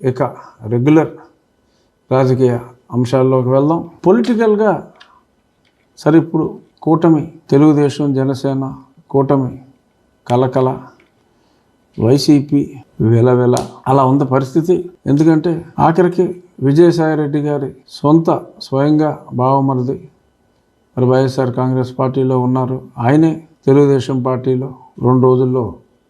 ఇక రెగ్యులర్ రాజకీయ అంశాల్లోకి వెళ్దాం. పొలిటికల్గా సరే ఇప్పుడు కూటమి తెలుగుదేశం జనసేన కూటమి కలకల వైసీపీ వెలవెల అలా ఉంది పరిస్థితి. ఎందుకంటే ఆఖరికి విజయసాయిరెడ్డి గారి సొంత స్వయంగా బావమరిది మరి వైఎస్ఆర్ కాంగ్రెస్ పార్టీలో ఉన్నారు. ఆయనే తెలుగుదేశం పార్టీలో రెండు రోజుల్లో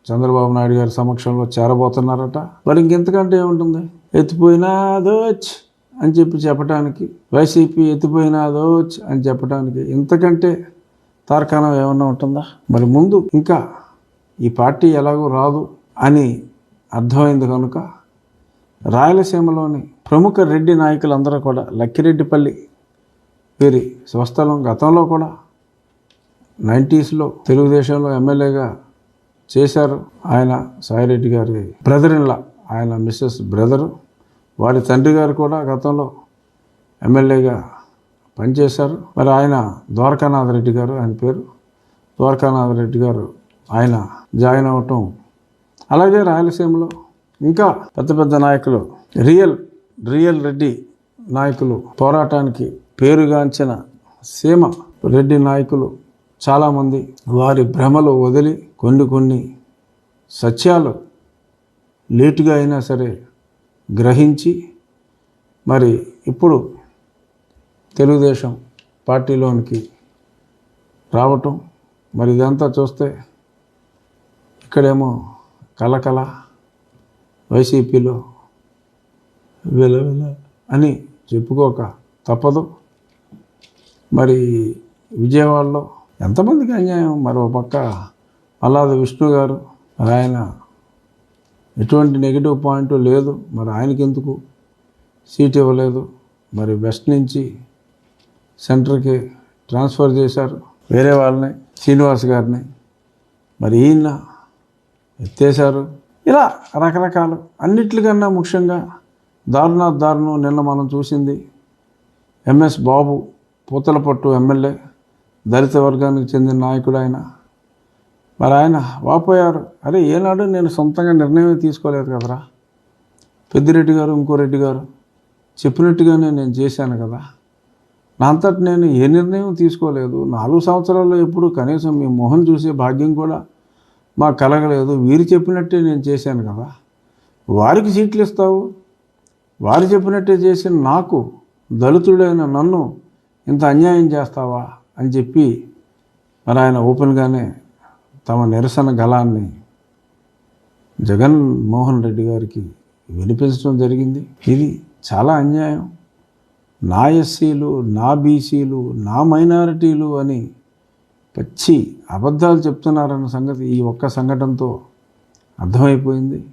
చంద్రబాబు నాయుడు గారి సమక్షంలో చేరబోతున్నారట. మరి ఇంకెంతకంటే ఏముంటుంది? ఎత్తిపోయినాదోచ్ అని చెప్పి చెప్పడానికి వైసీపీ ఎత్తిపోయినాదోచ్ అని చెప్పడానికి ఇంతకంటే తార్కాణం ఏమన్నా ఉంటుందా? మరి ముందు ఇంకా ఈ పార్టీ ఎలాగో రాదు అని అర్థమైంది కనుక రాయలసీమలోని ప్రముఖ రెడ్డి నాయకులందరూ కూడా లక్కిరెడ్డిపల్లి వీరి స్వస్థలం గతంలో కూడా నైంటీస్లో తెలుగుదేశంలో ఎమ్మెల్యేగా చేశారు. ఆయన సాయిరెడ్డి గారి బ్రదర్ ఇన్లా ఆయన మిస్సెస్ బ్రదరు. వారి తండ్రి గారు కూడా గతంలో ఎమ్మెల్యేగా పనిచేశారు. మరి ఆయన ద్వారకానాథ్ రెడ్డి గారు ఆయన పేరు ద్వారకానాథ్ రెడ్డి గారు ఆయన జాయిన్ అవటం. అలాగే రాయలసీమలో ఇంకా పెద్ద పెద్ద నాయకులు రియల్ రియల్ రెడ్డి నాయకులు పోరాటానికి పేరుగాంచిన సీమ రెడ్డి నాయకులు చాలామంది వారి భ్రమలు వదిలి కొన్ని కొన్ని సత్యాలు లేటుగా అయినా సరే గ్రహించి మరి ఇప్పుడు తెలుగుదేశం పార్టీలోనికి రావటం మరి ఇదంతా చూస్తే ఇక్కడేమో కలకల వైసీపీలో విలవిల అని చెప్పుకోక తప్పదు. మరి విజయవాడలో ఎంతమందికి అన్యాయం? మరో పక్క మల్లాది విష్ణు గారు మరి ఆయన ఎటువంటి నెగిటివ్ పాయింట్ లేదు. మరి ఆయనకి ఎందుకు సీట్ ఇవ్వలేదు? మరి వెస్ట్ నుంచి సెంటర్కి ట్రాన్స్ఫర్ చేశారు. వేరే వాళ్ళని శ్రీనివాస్ గారిని మరి ఈయన ఎత్తేశారు. ఇలా రకరకాలు. అన్నిటికన్నా ముఖ్యంగా దారుణ దారుణం నిన్న మనం చూసింది. ఎంఎస్ బాబు పూతలపట్టు ఎమ్మెల్యే దళిత వర్గానికి చెందిన నాయకుడు ఆయన. మరి ఆయన వాపోయారు. అరే ఏనాడు నేను సొంతంగా నిర్ణయం తీసుకోలేదు కదరా? పెద్దిరెడ్డి గారు ఇంకో రెడ్డి గారు చెప్పినట్టుగానే నేను చేశాను కదా. నా అంతటి నేను ఏ నిర్ణయం తీసుకోలేదు. నాలుగు సంవత్సరాల్లో ఎప్పుడు కనీసం మీ మొహం చూసే భాగ్యం కూడా మాకు కలగలేదు. వీరు చెప్పినట్టే నేను చేశాను కదా. వారికి సీట్లు ఇస్తావు. వారు చెప్పినట్టే చేసిన నాకు దళితుడైన నన్ను ఇంత అన్యాయం చేస్తావా? అని చెప్పి మరి ఆయన ఓపెన్గానే తమ నిరసన గలాన్ని జగన్ మోహన్ రెడ్డి గారికి వినిపించడం జరిగింది. ఇది చాలా అన్యాయం. నా ఎస్సీలు నా బీసీలు నా మైనారిటీలు అని పచ్చి అబద్ధాలు చెప్తున్నారన్న సంగతి ఈ ఒక్క సంఘటనతో అర్థమైపోయింది.